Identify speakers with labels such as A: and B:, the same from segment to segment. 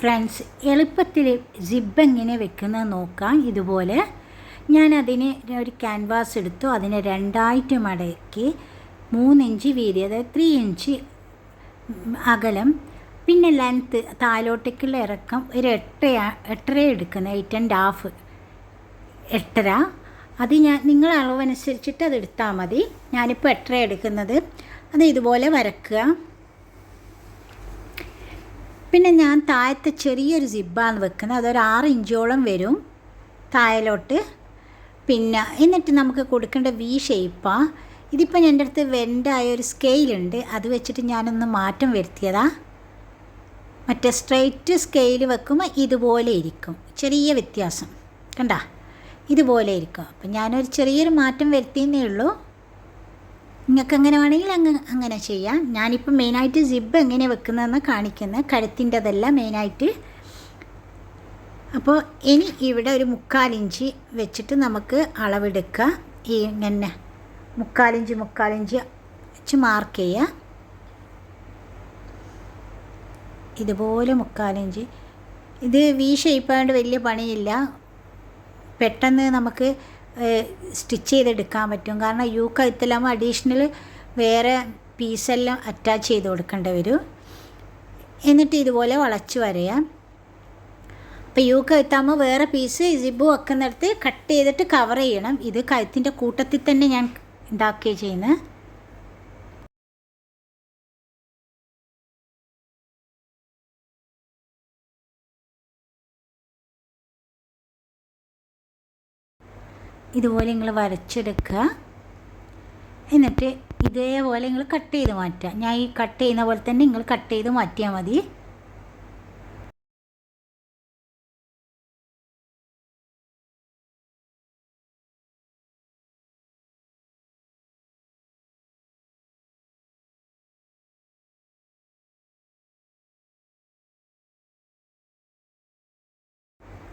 A: Friends എളുപ്പത്തിൽ zip എങ്ങനെ വെക്കുന്നത് നോക്കാം. ഇതുപോലെ ഞാൻ അതിന് ഒരു ക്യാൻവാസ് എടുത്തു. അതിനെ രണ്ടായിട്ട് മടക്കി മൂന്നിഞ്ച് വീതി അതായത് ത്രീ ഇഞ്ച് അകലം പിന്നെ ലെങ്ത്ത് താലോട്ടേക്കുള്ള ഇറക്കം ഒരു എട്ടര എട്ടര എടുക്കുന്നത് എയ്റ്റ് ആൻഡ് ഹാഫ് എട്ടര. അത് ഞാൻ നിങ്ങൾ അളവനുസരിച്ചിട്ട് അത് എടുത്താൽ മതി. ഞാനിപ്പോൾ എട്ടര എടുക്കുന്നത്. അത് ഇതുപോലെ വരക്കുക. പിന്നെ ഞാൻ താഴത്തെ ചെറിയൊരു സിബ്ബാണ് വെക്കുന്നത്. അതൊരു ആറ് ഇഞ്ചോളം വരും താഴലോട്ട്. പിന്നെ എന്നിട്ട് നമുക്ക് കൊടുക്കേണ്ട വി ഷേപ്പാണ് ഇതിപ്പം എന്റെ അടുത്ത് വെന്റായ ഒരു സ്കെയിലുണ്ട് അത് വെച്ചിട്ട് ഞാനൊന്ന് മാറ്റം വരുത്തിയതാ. മറ്റേ സ്ട്രെയിറ്റ് സ്കെയിൽ വെക്കുമ്പോൾ ഇതുപോലെ ഇരിക്കും. ചെറിയ വ്യത്യാസം. കണ്ട? ഇതുപോലെ ഇരിക്കും. അപ്പം ഞാനൊരു ചെറിയൊരു മാറ്റം വരുത്തിയെന്നേ ഉള്ളൂ. നിങ്ങൾക്ക് എങ്ങനെ വേണമെങ്കിൽ അങ്ങ് അങ്ങനെ ചെയ്യാം. ഞാനിപ്പോൾ മെയിനായിട്ട് സിബ് എങ്ങനെ വെക്കുന്നതെന്ന് കാണിക്കുന്നത് കഴുത്തിന്റെതല്ല മെയിനായിട്ട്. അപ്പോൾ ഇനി ഇവിടെ ഒരു മുക്കാലിഞ്ച് വെച്ചിട്ട് നമുക്ക് അളവെടുക്കുക ഈ ഇങ്ങനെ മുക്കാലിഞ്ച് മുക്കാലിഞ്ച് വെച്ച് മാർക്ക് ചെയ്യുക. ഇതുപോലെ മുക്കാലിഞ്ച് ഇത് വി ഷേപ്പായതുകൊണ്ട് വലിയ പണിയില്ല. പെട്ടെന്ന് നമുക്ക് സ്റ്റിച്ച് ചെയ്തെടുക്കാൻ പറ്റും. കാരണം യു കഴുത്തിലാകുമ്പോൾ അഡീഷണൽ വേറെ പീസെല്ലാം അറ്റാച്ച് ചെയ്ത് കൊടുക്കേണ്ടി വരും. എന്നിട്ട് ഇതുപോലെ വളച്ച് വരയാം. അപ്പോൾ യു കഴുത്താകുമ്പോൾ വേറെ പീസ് സിബ് വെക്കുന്നിടത്ത് കട്ട് ചെയ്തിട്ട് കവർ ചെയ്യണം. ഇത് കഴുത്തിന്റെ കൂട്ടത്തിൽ തന്നെ ഞാൻ ഉണ്ടാക്കുകയാണ് ചെയ്യുന്നത് ഇതുപോലെ നിങ്ങൾ വരച്ചെടുക്കുക. എന്നിട്ട് ഇതേപോലെ നിങ്ങൾ കട്ട് ചെയ്ത് മാറ്റുക. ഞാൻ ഈ കട്ട് ചെയ്യുന്ന പോലെ തന്നെ നിങ്ങൾ കട്ട് ചെയ്ത് മാറ്റിയാൽ മതി.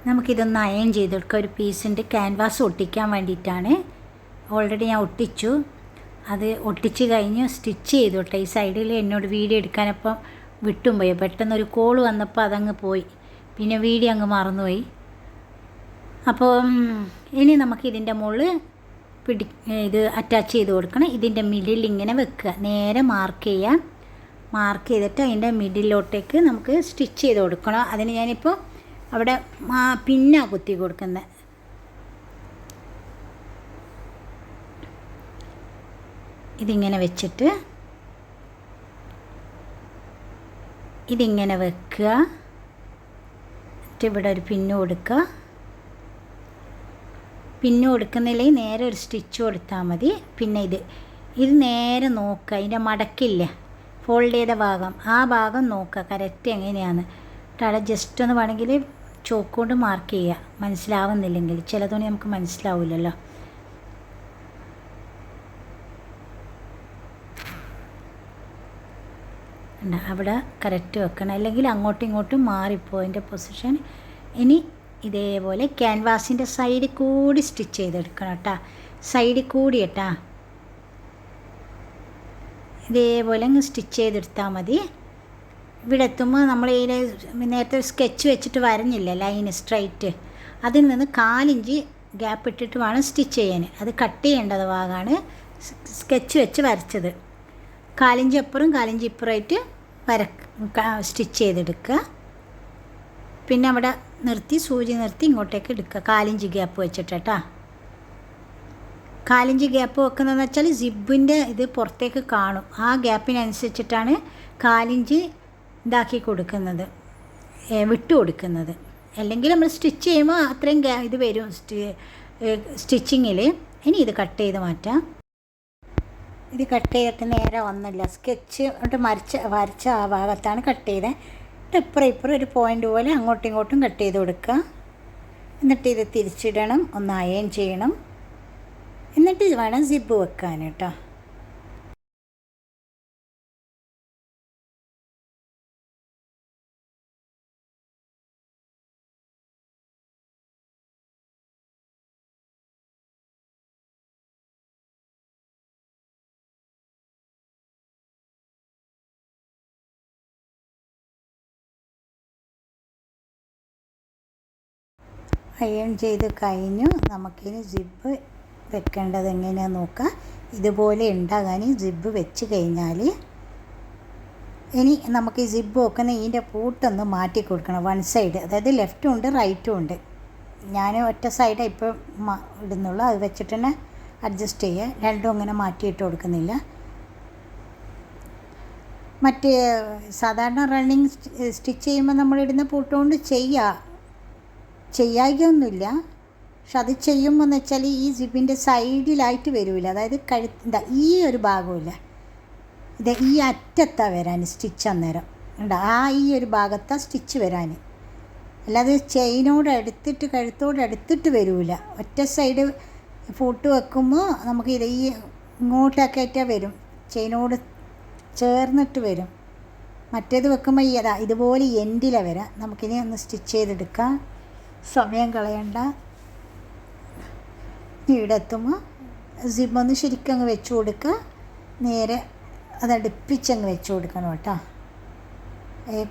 A: നമുക്കിതൊന്ന് അയൺ ചെയ്തെടുക്കാം. ഒരു പീസിന്റെ ക്യാൻവാസ് ഒട്ടിക്കാൻ വേണ്ടിയിട്ടാണ്. ഓൾറെഡി ഞാൻ ഒട്ടിച്ചു. അത് ഒട്ടിച്ച് കഴിഞ്ഞ് സ്റ്റിച്ച് ചെയ്തോട്ടെ ഈ സൈഡിൽ എന്നോട് വീഡിയോ എടുക്കാനപ്പം വിട്ടും പോയി പെട്ടെന്നൊരു കോൾ വന്നപ്പോൾ അതങ്ങ് പോയി. പിന്നെ വീഡിയോ അങ്ങ് മറന്നുപോയി. അപ്പോൾ ഇനി നമുക്ക് ഇതിന്റെ മുകളിൽ പിടി ഇത് അറ്റാച്ച് ചെയ്ത് കൊടുക്കണം. ഇതിന്റെ മിഡിൽ ഇങ്ങനെ വെക്കുക. നേരെ മാർക്ക് ചെയ്യാം മാർക്ക് ചെയ്തിട്ട് അതിന്റെ മിഡിലോട്ടേക്ക് നമുക്ക് സ്റ്റിച്ച് ചെയ്ത് കൊടുക്കണം. അതിന് ഞാനിപ്പോൾ അവിടെ ആ പിന്നാ കുത്തി കൊടുക്കുന്നത് ഇതിങ്ങനെ വെച്ചിട്ട് ഇതിങ്ങനെ വെക്കുക. എന്നിട്ട് ഇവിടെ ഒരു പിന്നു കൊടുക്കുക. പിന്നു കൊടുക്കുന്നില്ലെങ്കിൽ നേരെ ഒരു സ്റ്റിച്ച് കൊടുത്താൽ മതി. പിന്നെ ഇത് ഇത് നേരെ നോക്കുക. അതിന്റെ മടക്കില്ല? ഫോൾഡ് ചെയ്ത ഭാഗം. ആ ഭാഗം നോക്കുക. കറക്റ്റ് എങ്ങനെയാണ് അവിടെ ജസ്റ്റ് ഒന്ന് വേണമെങ്കിൽ ചോക്ക് കൊണ്ട് മാർക്ക് ചെയ്യുക മനസ്സിലാവുന്നില്ലെങ്കിൽ. ചില തുണി നമുക്ക് മനസ്സിലാവില്ലല്ലോ അവിടെ കറക്റ്റ് വെക്കണം. അല്ലെങ്കിൽ അങ്ങോട്ടും ഇങ്ങോട്ടും മാറിപ്പോ. അതിന്റെ പൊസിഷൻ ഇനി ഇതേപോലെ ക്യാൻവാസിന്റെ സൈഡിൽ കൂടി സ്റ്റിച്ച് ചെയ്തെടുക്കണം കേട്ടോ. സൈഡിൽ കൂടി കേട്ടാ. ഇതേപോലെ അങ്ങ് സ്റ്റിച്ച് ചെയ്തെടുത്താൽ മതി. ഇവിടെ എത്തുമ്പോൾ നമ്മൾ ഈ നേരത്തെ സ്കെച്ച് വെച്ചിട്ട് വരഞ്ഞില്ല ലൈൻ സ്ട്രൈറ്റ് അതിൽ നിന്ന് കാലിഞ്ച് ഗ്യാപ്പ് ഇട്ടിട്ട് വേണം സ്റ്റിച്ച് ചെയ്യാൻ. അത് കട്ട് ചെയ്യേണ്ടത് ഭാഗമാണ് സ്കെച്ച് വെച്ച് വരച്ചത്. കാലിഞ്ച് അപ്പുറം കാലിഞ്ച് ഇപ്പുറമായിട്ട് വര സ്റ്റിച്ച് ചെയ്തെടുക്കുക. പിന്നെ അവിടെ നിർത്തി സൂചി നിർത്തി ഇങ്ങോട്ടേക്ക് എടുക്കുക. കാലിഞ്ച് ഗ്യാപ്പ് വെച്ചിട്ട് കേട്ടോ. കാലിഞ്ച് ഗ്യാപ്പ് വെക്കുന്നതെന്ന് വെച്ചാൽ സിബിന്റെ ഇത് പുറത്തേക്ക് കാണും. ആ ഗ്യാപ്പിനനുസരിച്ചിട്ടാണ് കാലിഞ്ച് ഇതാക്കി കൊടുക്കുന്നത്. വിട്ടു കൊടുക്കുന്നത്. അല്ലെങ്കിൽ നമ്മൾ സ്റ്റിച്ച് ചെയ്യുമ്പോൾ അത്രയും ഇത് വരും. സ്റ്റിച്ചിങ്ങിൽ. ഇനി ഇത് കട്ട് ചെയ്ത് മാറ്റാം. ഇത് കട്ട് ചെയ്തിട്ട് നേരെ ഒന്നല്ല സ്കെച്ച് കൊണ്ട് മരിച്ച വരച്ച ആ ഭാഗത്താണ് കട്ട് ചെയ്തത് എന്നിട്ട് ഇപ്പുറം ഇപ്പുറം ഒരു പോയിന്റ് പോലെ അങ്ങോട്ടും ഇങ്ങോട്ടും കട്ട് ചെയ്ത് കൊടുക്കുക. എന്നിട്ട് ഇത് തിരിച്ചിടണം. ഒന്ന് അയൺ ചെയ്യണം. എന്നിട്ട് വേണം സിബ് വെക്കാൻ കേട്ടോ. അയൺ ചെയ്ത് കഴിഞ്ഞു. നമുക്കിനി ജിബ് വെക്കേണ്ടത് എങ്ങനെയാണെന്ന് നോക്കാം. ഇതുപോലെ ഉണ്ടാകാൻ ജിബ് വെച്ച് കഴിഞ്ഞാൽ ഇനി നമുക്ക് ഈ സിബ് വെക്കുന്ന ഇതിന്റെ പൂട്ടൊന്ന് മാറ്റി കൊടുക്കണം. വൺ സൈഡ് അതായത് ലെഫ്റ്റും ഉണ്ട് റൈറ്റും ഉണ്ട്. ഞാൻ ഒറ്റ സൈഡേ ഇപ്പോൾ ഇടുന്നുള്ളൂ. അത് വെച്ചിട്ട് തന്നെ അഡ്ജസ്റ്റ് ചെയ്യുക രണ്ടും അങ്ങനെ മാറ്റിയിട്ട് കൊടുക്കുന്നില്ല. മറ്റ് സാധാരണ റണ്ണിങ് സ്റ്റിച്ച് ചെയ്യുമ്പോൾ നമ്മളിടുന്ന പൂട്ടുകൊണ്ട് ചെയ്യുക ചെയ്യായികയൊന്നുമില്ല. പക്ഷെ അത് ചെയ്യുമ്പോൾ എന്ന് വെച്ചാൽ ഈ സിബിന്റെ സൈഡിലായിട്ട് വരില്ല അതായത് കഴുത്ത ഈ ഒരു ഭാഗമില്ല ഇത് ഈ അറ്റത്താണ് വരാൻ സ്റ്റിച്ച് അന്നേരം. ഉണ്ട് ആ ഈ ഒരു ഭാഗത്താണ് സ്റ്റിച്ച് വരാൻ അല്ലാതെ ചെയിനോട് എടുത്തിട്ട് കഴുത്തോട് എടുത്തിട്ട് വരില്ല ഒറ്റ സൈഡ് ഫോട്ട് വെക്കുമ്പോൾ നമുക്ക് ഇത് ഈ ഇങ്ങോട്ടൊക്കെ ആയിട്ടാണ് വരും. ചെയിനോട് ചേർന്നിട്ട് വരും. മറ്റേത് വെക്കുമ്പോൾ ഈ അതാ ഇതുപോലെ എൻഡിലാണ് വരാം. നമുക്കിനി ഒന്ന് സ്റ്റിച്ച് ചെയ്തെടുക്കാം. സമയം കളയണ്ട. ഇവിടെ എത്തുമ്പോൾ സിമ്മൊന്ന് ശരിക്കും അങ്ങ് വെച്ച് കൊടുക്കുക നേരെ അത് അടുപ്പിച്ചങ്ങ് വെച്ച് കൊടുക്കണം കേട്ടോ.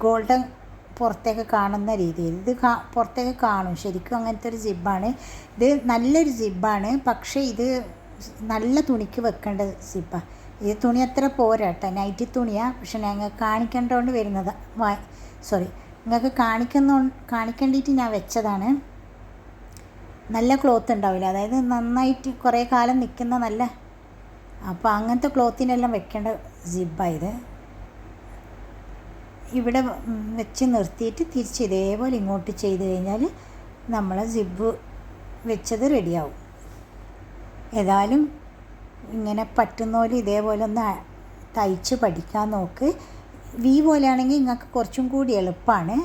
A: ഗോൾഡൻ പുറത്തേക്ക് കാണുന്ന രീതിയിൽ. ഇത് കാ പുറത്തേക്ക് കാണും. ശരിക്കും അങ്ങനത്തെ ഒരു സിബാണ് ഇത് നല്ലൊരു സിബാണ് പക്ഷേ ഇത് നല്ല തുണിക്ക് വെക്കേണ്ട സിബാണ് ഈ തുണി അത്ര പോരാ കേട്ടോ. നൈറ്റി തുണിയാണ് പക്ഷെ ഞങ്ങൾ കാണിക്കേണ്ടതുകൊണ്ട് വരുന്നത്. സോറി നിങ്ങൾക്ക് കാണിക്കുന്ന കാണിക്കേണ്ടിയിട്ട് ഞാൻ വെച്ചതാണ്. നല്ല ക്ലോത്ത് ഉണ്ടാവില്ല? അതായത് നന്നായിട്ട് കുറേ കാലം നിൽക്കുന്ന നല്ല അപ്പോൾ അങ്ങനത്തെ ക്ലോത്തിനെല്ലാം വെക്കേണ്ട സിബായത് ഇവിടെ വെച്ച് നിർത്തിയിട്ട് തിരിച്ച് ഇതേപോലെ ഇങ്ങോട്ട് ചെയ്ത് കഴിഞ്ഞാൽ നമ്മൾ സിബ് വെച്ചത് റെഡിയാവും. ഏതായാലും ഇങ്ങനെ പറ്റുന്നോലും പോലെ ഇതേപോലെ ഒന്ന് തയ്ച്ച് പഠിക്കാൻ നോക്ക്. വി പോലെയാണെങ്കിൽ നിങ്ങൾക്ക് കുറച്ചും കൂടി എളുപ്പമാണ്.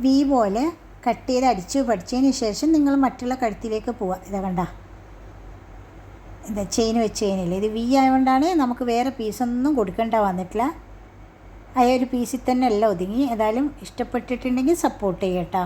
A: വി പോലെ കട്ട് ചെയ്ത് അടിച്ച് പഠിച്ചതിന് ശേഷം നിങ്ങൾ മറ്റുള്ള കഴുത്തിലേക്ക് പോവുക. ഇതാ കണ്ട? എന്താ ചെയിൻ വെച്ച് കഴിഞ്ഞില്ല ഇത് വി ആയതുകൊണ്ടാണ് നമുക്ക് വേറെ പീസൊന്നും കൊടുക്കേണ്ട വന്നിട്ടില്ല. ആ ഒരു പീസിൽ തന്നെ എല്ലാം ഒതുങ്ങി. ഏതായാലും ഇഷ്ടപ്പെട്ടിട്ടുണ്ടെങ്കിൽ സപ്പോർട്ട് ചെയ്യട്ടോ